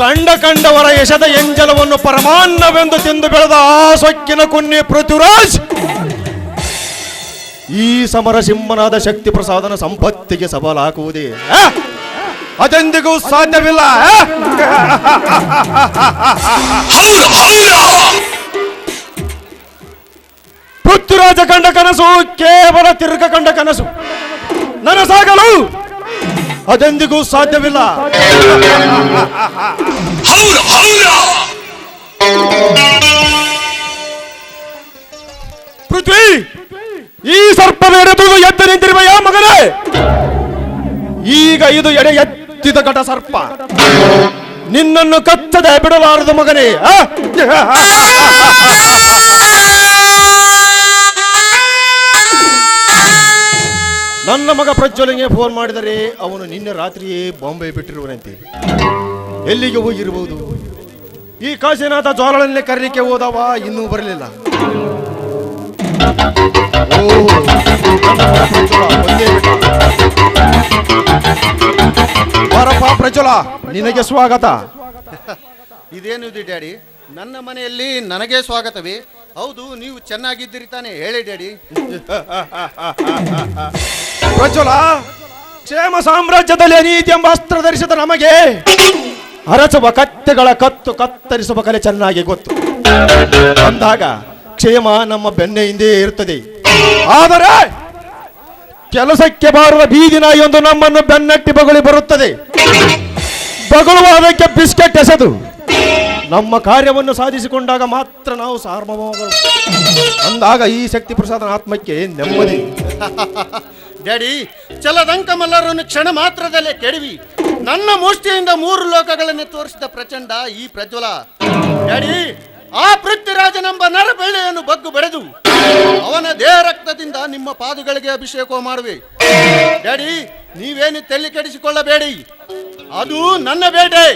ಕಂಡವರ ಯಶದ ಎಂಜಲವನ್ನು ಪರಮಾನ್ನವೆಂದು ತಿಂದು ಬೆಳೆದ ಆ ಸೊಕ್ಕಿನ ಕುನ್ನಿ ಪೃಥ್ವಿರಾಜ್ ಈ ಸಮರ ಸಿಂಹನಾದ ಶಕ್ತಿ ಪ್ರಸಾದನ ಸಂಪತ್ತಿಗೆ ಸಬಲಾಗುವುದೇ ಆ? ಅದೆಂದಿಗೂ ಸಾಧ್ಯವಿಲ್ಲ? ಪೃಥ್ವಿರಾಜ ಕಂಡ ಕನಸು ಕೇವಲ ತಿರುಗ ಕಂಡ ಕನಸು ನನಸಾಗಲು ಅದೆಂದಿಗೂ ಸಾಧ್ಯವಿಲ್ಲ. ಪೃಥ್ವಿ ಈ ಸರ್ಪದ ಎಡೆದು ಎದ್ದು ನಿಂತಿರುವ ಯಾ ಮಗನೇ? ಈಗ ಇದು ಎಡೆ ಎತ್ತಿದ ಘಟ ಸರ್ಪ. ನಿನ್ನನ್ನು ಕತ್ತದೆ ಬಿಡಲಾರದು ಮಗನೇ. ನನ್ನ ಮಗ ಪ್ರಜ್ವಲಿಗೆ ಫೋನ್ ಮಾಡಿದರೆ ಅವನು ನಿನ್ನೆ ರಾತ್ರಿಯೇ ಬಾಂಬೆ ಬಿಟ್ಟಿರುವನಂತೆ. ಎಲ್ಲಿಗೆ ಹೋಗಿರಬಹುದು ಈ ಕಾಶಿನಾಥ ಜ್ವಾಲಳನ್ನೇ ಕರೀಲಿಕ್ಕೆ ಹೋದವ ಇನ್ನೂ ಬರಲಿಲ್ಲ. ಬಾರಪ್ಪ ಪ್ರಜ್ವಲ ನಿನಗೆ ಸ್ವಾಗತ. ಇದೇನಿದೆ ಡ್ಯಾಡಿ? ನನ್ನ ಮನೆಯಲ್ಲಿ ನನಗೆ ಸ್ವಾಗತವೇ? ಹೌದು ನೀವು ಚೆನ್ನಾಗಿದ್ದೀರಿ ತಾನೇ. ಹೇಳಿ ಡ್ಯಾಡಿ. ಪ್ರಜ್ವಲ, ಕ್ಷೇಮ ಸಾಮ್ರಾಜ್ಯದಲ್ಲಿ ಅನೀತಿ ಎಂಬ ಅಸ್ತ್ರ ಧರಿಸಿದ ನಮಗೆ ಅರಸುವ ಕತ್ತೆಗಳ ಕತ್ತು ಕತ್ತರಿಸುವ ಕಲೆ ಚೆನ್ನಾಗಿ ಗೊತ್ತು. ಅಂದಾಗ ಕ್ಷೇಮ ನಮ್ಮ ಬೆನ್ನ ಹಿಂದೆ ಇರುತ್ತದೆ. ಆದರೆ ಕೆಲಸಕ್ಕೆ ಬಾರುವ ಬೀದಿ ನಾಯಿಯೊಂದು ನಮ್ಮನ್ನು ಬೆನ್ನಟ್ಟಿ ಬಗಳಿ ಬರುತ್ತದೆ. ಬಗಳುವ ಅದಕ್ಕೆ ಬಿಸ್ಕೆಟ್ ಎಸೆದು ನಮ್ಮ ಕಾರ್ಯವನ್ನು ಸಾಧಿಸಿಕೊಂಡಾಗ ಮಾತ್ರ ನಾವು ಸಾರ್ವಭೌಮಗಳು ಅಂದಾಗ ಈ ಶಕ್ತಿ ಪ್ರಸಾದನ ಆತ್ಮಕ್ಕೆ ನೆಮ್ಮದಿ. ಡ್ಯಾಡಿ ಚಲದಂಕ ಮಲ್ಲರನ್ನು ಕ್ಷಣ ಮಾತ್ರದಲ್ಲೇ ಕೆಡವಿ. ನನ್ನ ಮುಷ್ಟಿಯಿಂದ ಮೂರು ಲೋಕಗಳನ್ನು ತೋರಿಸಿದ ಪ್ರಚಂಡ ಈ ಪ್ರಜ್ವಲ. ಡ್ಯಾಡಿ ಆ ಪೃಥ್ವಿರಾಜನೆಂಬ ನರಬೆಳ್ಳೆಯನ್ನು ಬಗ್ಗು ಬೆಳೆದು, ಅವನ ದೇಹ ರಕ್ತದಿಂದ ನಿಮ್ಮ ಪಾದಗಳಿಗೆ ಅಭಿಷೇಕ ಮಾಡುವೆ. ಡ್ಯಾಡಿ ನೀವೇನು ತಲೆ ಕೆಡಿಸಿಕೊಳ್ಳಬೇಡಿ. ಅದು ನನ್ನ ಬೇಟೆ.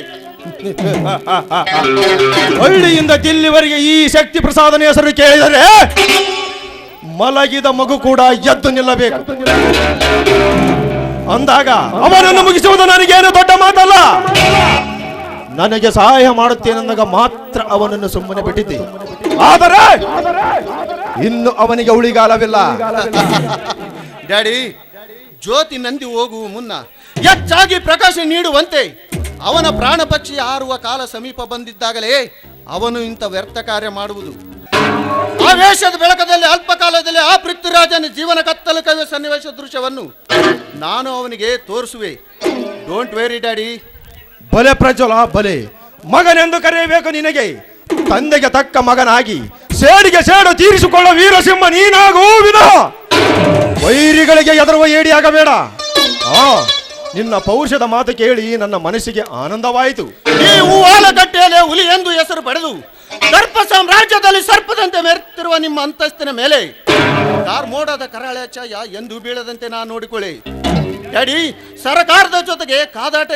ಹಳ್ಳಿಯಿಂದ ದಿಲ್ಲಿವರೆಗೆ ಈ ಶಕ್ತಿ ಪ್ರಸಾದನ ಹೆಸರು ಕೇಳಿದರೆ ಮಲಗಿದ ಮಗು ಕೂಡ ಎದ್ದು ನಿಲ್ಲಬೇಕು. ಅಂದಾಗ ಅವನನ್ನು ಮುಗಿಸುವುದು ನನಗೇನು ದೊಡ್ಡ ಮಾತಲ್ಲ. ನನಗೆ ಸಹಾಯ ಮಾಡುತ್ತೇನೆಂದಾಗ ಮಾತ್ರ ಅವನನ್ನು ಸುಮ್ಮನೆ ಬಿಟ್ಟಿದ್ದೆ. ಆದರೆ ಇನ್ನು ಅವನಿಗೆ ಉಳಿಗಾಲವಿಲ್ಲ ಡ್ಯಾಡಿ, ಜ್ಯೋತಿ ನಂದಿ ಹೋಗುವ ಮುನ್ನ ಹೆಚ್ಚಾಗಿ ಪ್ರಕಾಶ ನೀಡುವಂತೆ ಅವನ ಪ್ರಾಣ ಪಕ್ಷಿ ಹಾರುವ ಕಾಲ ಸಮೀಪ ಬಂದಿದ್ದಾಗಲೇ ಅವನು ಇಂಥ ವ್ಯರ್ಥ ಕಾರ್ಯ ಮಾಡುವುದು. ಆವೇಶದ ಬೆಳಕದಲ್ಲಿ ಅಲ್ಪ ಕಾಲದಲ್ಲಿ ಆ ಪೃಥ್ವಿರಾಜನ ಜೀವನ ಕತ್ತಲು ಕವಿಯ ಸನ್ನಿವೇಶ ದೃಶ್ಯವನ್ನು ನಾನು ಅವನಿಗೆ ತೋರಿಸುವೆ. ಡೋಂಟ್ ವೆರಿ ಡ್ಯಾಡಿ ಬಲೆ ಪ್ರಜ್ವಲ ಬಲೆ. ಮಗನೆಂದು ಕರೆಯಬೇಕು ನಿನಗೆ. ತಂದೆಗೆ ತಕ್ಕ ಮಗನಾಗಿ ಸೇಡಿಗೆ ಸೇಡು ತೀರಿಸಿಕೊಳ್ಳೋ ವೀರಸಿಂಹ ನೀನಾಗೂ ವಿನಃ. ವೈರಿಗಳಿಗೆ ಎದರುವ ಏಡಿಯಾಗಬೇಡ ಆ ನಿನ್ನ ಪೌರುಷದ ಮಾತು ಕೇಳಿ ನನ್ನ ಮನಸ್ಸಿಗೆ ಆನಂದವಾಯಿತು. ನೀವು ಆಲಗಟ್ಟೆಯಲ್ಲಿ ಹುಲಿ ಎಂದು ಹೆಸರು ಪಡೆದು ಸರ್ಪ ಸಾಮ್ರಾಜ್ಯದಲ್ಲಿ ಸರ್ಪದಂತೆ ಮೆರೆತಿರುವ ನಿಮ್ಮ ಅಂತಸ್ತಿನ ಮೇಲೆ ಮೋಡದ ಛಾಯ ಎಂದು ಬೀಳದಂತೆ ನಾನು ನೋಡಿಕೊಳ್ಳಿ. ಡ್ಯಾಡಿ, ಸರ್ಕಾರದ ಜೊತೆಗೆ ಕಾದಾಟ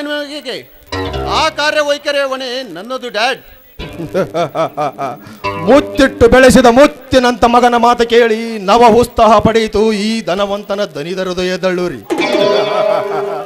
ಆ ಕಾರ್ಯವೈಖರಿಯ ಹೊಣೆ ನನ್ನದು, ಡ್ಯಾಡ್. ಮುತ್ತಿಟ್ಟು ಬೆಳೆಸಿದ ಮುತ್ತಿನಂತ ಮಗನ ಮಾತು ಕೇಳಿ ನವ ಉತ್ಸಾಹ ಪಡೆಯಿತು ಈ ಧನವಂತನ ದನಿದ ಹೃದಯ ದಳ್ಳೂರಿ